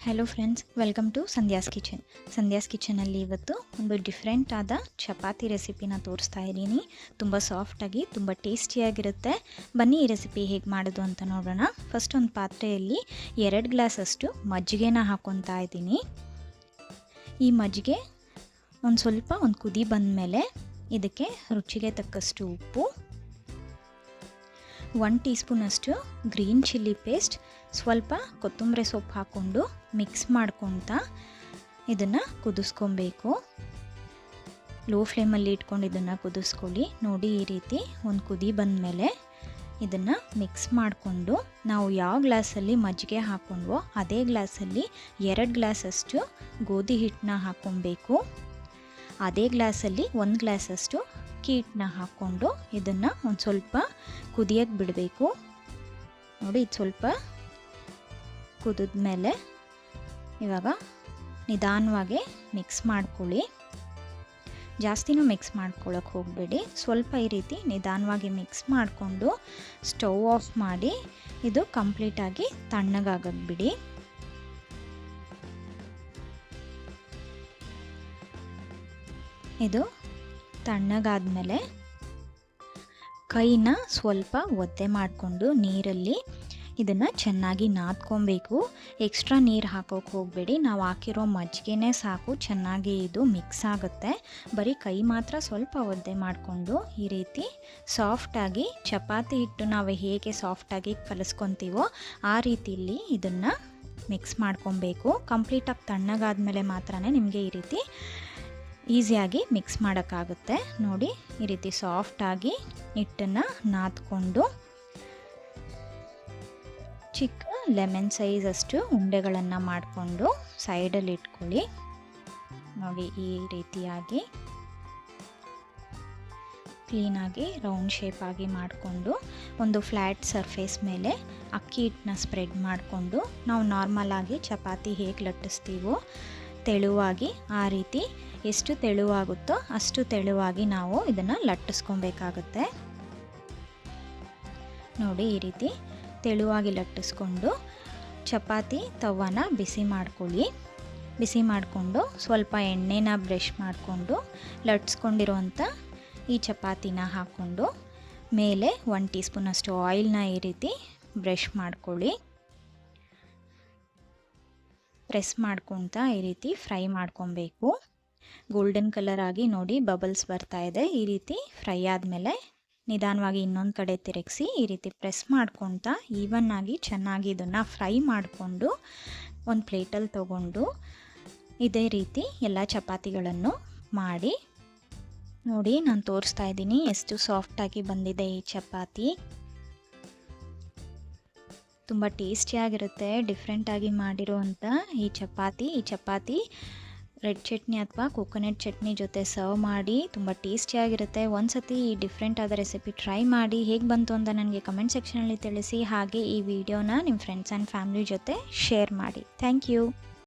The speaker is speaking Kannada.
Hello friends welcome to Sandhya's kitchen Sandhya's ಕಿಚನಲ್ಲಿ ಇವತ್ತು ಒಂದು ಡಿಫ್ರೆಂಟ್ ಆದ ಚಪಾತಿ ರೆಸಿಪಿನ ತೋರಿಸ್ತಾ ಇದ್ದೀನಿ. ತುಂಬ ಸಾಫ್ಟಾಗಿ ತುಂಬ ಟೇಸ್ಟಿಯಾಗಿರುತ್ತೆ ಬನ್ನಿ ಈ ರೆಸಿಪಿ ಹೇಗೆ ಮಾಡೋದು ಅಂತ ನೋಡೋಣ. ಫಸ್ಟ್ ಒಂದು ಪಾತ್ರೆಯಲ್ಲಿ ಎರಡು ಗ್ಲಾಸಷ್ಟು ಮಜ್ಜಿಗೆನ ಹಾಕ್ಕೊತಾ ಇದ್ದೀನಿ. ಈ ಮಜ್ಜಿಗೆ ಒಂದು ಸ್ವಲ್ಪ ಒಂದು ಕುದಿ ಬಂದಮೇಲೆ ಇದಕ್ಕೆ ರುಚಿಗೆ ತಕ್ಕಷ್ಟು ಉಪ್ಪು ಒನ್ ಟೀ ಸ್ಪೂನಷ್ಟು ಗ್ರೀನ್ ಚಿಲ್ಲಿ ಪೇಸ್ಟ್, ಸ್ವಲ್ಪ ಕೊತ್ತಂಬರಿ ಸೊಪ್ಪು ಹಾಕ್ಕೊಂಡು ಮಿಕ್ಸ್ ಮಾಡ್ಕೊತ ಇದನ್ನು ಕುದಿಸ್ಕೊಬೇಕು. ಲೋ ಫ್ಲೇಮಲ್ಲಿ ಇಟ್ಕೊಂಡು ಇದನ್ನು ಕುದಿಸ್ಕೊಳ್ಳಿ. ನೋಡಿ ಈ ರೀತಿ ಒಂದು ಕುದಿ ಬಂದಮೇಲೆ ಇದನ್ನು ಮಿಕ್ಸ್ ಮಾಡಿಕೊಂಡು ನಾವು ಯಾವ ಗ್ಲಾಸಲ್ಲಿ ಮಜ್ಜಿಗೆ ಹಾಕ್ಕೊಂಡ್ವೋ ಅದೇ ಗ್ಲಾಸಲ್ಲಿ ಎರಡು ಗ್ಲಾಸಷ್ಟು ಗೋಧಿ ಹಿಟ್ಟನ್ನ ಹಾಕ್ಕೊಬೇಕು ಅದೇ ಗ್ಲಾಸಲ್ಲಿ ಒಂದು ಗ್ಲಾಸಷ್ಟು ಅಕ್ಕಿ ಹಿಟ್ಟನ್ನ ಹಾಕ್ಕೊಂಡು ಇದನ್ನು ಒಂದು ಸ್ವಲ್ಪ ಕುದಿಯೋಕ್ಕೆ ಬಿಡಬೇಕು. ನೋಡಿ, ಇದು ಸ್ವಲ್ಪ ಕುದಿದ್ಮೇಲೆ ಇವಾಗ ನಿಧಾನವಾಗಿ ಮಿಕ್ಸ್ ಮಾಡ್ಕೊಳ್ಳಿ. ಜಾಸ್ತಿನೂ ಮಿಕ್ಸ್ ಮಾಡ್ಕೊಳ್ಳೋಕೆ ಹೋಗಬೇಡಿ. ಸ್ವಲ್ಪ ಈ ರೀತಿ ನಿಧಾನವಾಗಿ ಮಿಕ್ಸ್ ಮಾಡಿಕೊಂಡು ಸ್ಟವ್ ಆಫ್ ಮಾಡಿ ಇದು ಕಂಪ್ಲೀಟಾಗಿ ತಣ್ಣಗಾಗಕ್ಕೆ ಬಿಡಿ. ಇದು ತಣ್ಣಗಾದ್ಮೇಲೆ ಕೈನ ಸ್ವಲ್ಪ ಒದ್ದೆ ಮಾಡಿಕೊಂಡು ನೀರಲ್ಲಿ ಇದನ್ನು ಚೆನ್ನಾಗಿ ನಾದ್ಕೊಬೇಕು. ಎಕ್ಸ್ಟ್ರಾ ನೀರು ಹಾಕೋಕೆ ಹೋಗಬೇಡಿ. ನಾವು ಹಾಕಿರೋ ಮಜ್ಜಿಗೆನೇ ಸಾಕು. ಚೆನ್ನಾಗಿ ಇದು ಮಿಕ್ಸ್ ಆಗುತ್ತೆ. ಬರೀ ಕೈ ಮಾತ್ರ ಸ್ವಲ್ಪ ಒದ್ದೆ ಮಾಡಿಕೊಂಡು ಈ ರೀತಿ ಸಾಫ್ಟಾಗಿ ಚಪಾತಿ ಹಿಟ್ಟು ನಾವು ಹೇಗೆ ಸಾಫ್ಟಾಗಿ ಕಲಿಸ್ಕೊತೀವೋ ಆ ರೀತಿಯಲ್ಲಿ ಇದನ್ನು ಮಿಕ್ಸ್ ಮಾಡ್ಕೊಬೇಕು. ಕಂಪ್ಲೀಟಾಗಿ ತಣ್ಣಗಾದ್ಮೇಲೆ ಮಾತ್ರ ನಿಮಗೆ ಈ ರೀತಿ ಈಸಿಯಾಗಿ ಮಿಕ್ಸ್ ಮಾಡೋಕ್ಕಾಗುತ್ತೆ. ನೋಡಿ, ಈ ರೀತಿ ಸಾಫ್ಟಾಗಿ ಹಿಟ್ಟನ್ನು ನಾದ್ಕೊಂಡು ಚಿಕ್ಕ ಲೆಮನ್ ಸೈಜಷ್ಟು ಉಂಡೆಗಳನ್ನು ಮಾಡಿಕೊಂಡು ಸೈಡಲ್ಲಿ ಇಟ್ಕೊಳ್ಳಿ. ನೋಡಿ, ಈ ರೀತಿಯಾಗಿ ಕ್ಲೀನಾಗಿ, ರೌಂಡ್ ಶೇಪಾಗಿ ಮಾಡಿಕೊಂಡು ಒಂದು ಫ್ಲ್ಯಾಟ್ ಸರ್ಫೇಸ್ ಮೇಲೆ ಅಕ್ಕಿ ಹಿಟ್ಟನ್ನ ಸ್ಪ್ರೆಡ್ ಮಾಡಿಕೊಂಡು ನಾವು ನಾರ್ಮಲಾಗಿ ಚಪಾತಿ ಹೇಗೆ ಲಟ್ಟಿಸ್ತೀವೋ, ತೆಳುವಾಗಿ ಆ ರೀತಿ ಎಷ್ಟು ತೆಳುವಾಗುತ್ತೋ ಅಷ್ಟು ತೆಳುವಾಗಿ ನಾವು ಇದನ್ನು ಲಟ್ಟಿಸ್ಕೊಬೇಕಾಗುತ್ತೆ. ನೋಡಿ ಈ ರೀತಿ ತೆಳುವಾಗಿ ಲಟ್ಟಿಸ್ಕೊಂಡು ಚಪಾತಿ ತವನ ಬಿಸಿ ಮಾಡ್ಕೊಳ್ಳಿ. ಬಿಸಿ ಮಾಡಿಕೊಂಡು ಸ್ವಲ್ಪ ಎಣ್ಣೆನ ಬ್ರಷ್ ಮಾಡಿಕೊಂಡು ಲಟ್ಸ್ಕೊಂಡಿರೋಂಥ ಈ ಚಪಾತಿನ ಹಾಕ್ಕೊಂಡು ಮೇಲೆ ಒನ್ ಟೀ ಸ್ಪೂನಷ್ಟು ಆಯಿಲ್ನ ಈ ರೀತಿ ಬ್ರಷ್ ಮಾಡ್ಕೊಳ್ಳಿ. ಪ್ರೆಸ್ ಮಾಡ್ಕೊತ ಈ ರೀತಿ ಫ್ರೈ ಮಾಡ್ಕೊಬೇಕು. ಗೋಲ್ಡನ್ ಕಲರ್ ಆಗಿ ನೋಡಿ ಬಬಲ್ಸ್ ಬರ್ತಾ ಇದೆ. ಈ ರೀತಿ ಫ್ರೈ ಆದಮೇಲೆ ನಿಧಾನವಾಗಿ ಇನ್ನೊಂದು ಕಡೆ ತಿರುಗಿಸಿ ಈ ರೀತಿ ಪ್ರೆಸ್ ಮಾಡ್ಕೊತ ಈವನ್ ಆಗಿ ಚೆನ್ನಾಗಿ ಇದನ್ನು ಫ್ರೈ ಮಾಡಿಕೊಂಡು ಒಂದು ಪ್ಲೇಟಲ್ಲಿ ತಗೊಂಡು ಇದೇ ರೀತಿ ಎಲ್ಲ ಚಪಾತಿಗಳನ್ನು ಮಾಡಿ ನೋಡಿ ನಾನು ತೋರಿಸ್ತಾ ಇದ್ದೀನಿ ಎಷ್ಟು ಸಾಫ್ಟಾಗಿ ಬಂದಿದೆ ಈ ಚಪಾತಿ. ತುಂಬ ಟೇಸ್ಟಿಯಾಗಿರುತ್ತೆ ಡಿಫ್ರೆಂಟಾಗಿ ಮಾಡಿರುವಂಥ ಈ ಚಪಾತಿ. ಈ ಚಪಾತಿ ರೆಡ್ ಚಟ್ನಿ ಅಥವಾ ಕೋಕೋನಟ್ ಚಟ್ನಿ ಜೊತೆ ಸರ್ವ್ ಮಾಡಿ ತುಂಬ ಟೇಸ್ಟಿಯಾಗಿರುತ್ತೆ. ಒಂದು ಸತಿ ಈ ಡಿಫ್ರೆಂಟ್ ಆದ ರೆಸಿಪಿ ಟ್ರೈ ಮಾಡಿ ಹೇಗೆ ಬಂತು ಅಂತ ನನಗೆ ಕಮೆಂಟ್ ಸೆಕ್ಷನಲ್ಲಿ ತಿಳಿಸಿ. ಹಾಗೆ ಈ ವಿಡಿಯೋನ ನಿಮ್ಮ ಫ್ರೆಂಡ್ಸ್ ಆ್ಯಂಡ್ ಫ್ಯಾಮ್ಲಿ ಜೊತೆ ಶೇರ್ ಮಾಡಿ. Thank you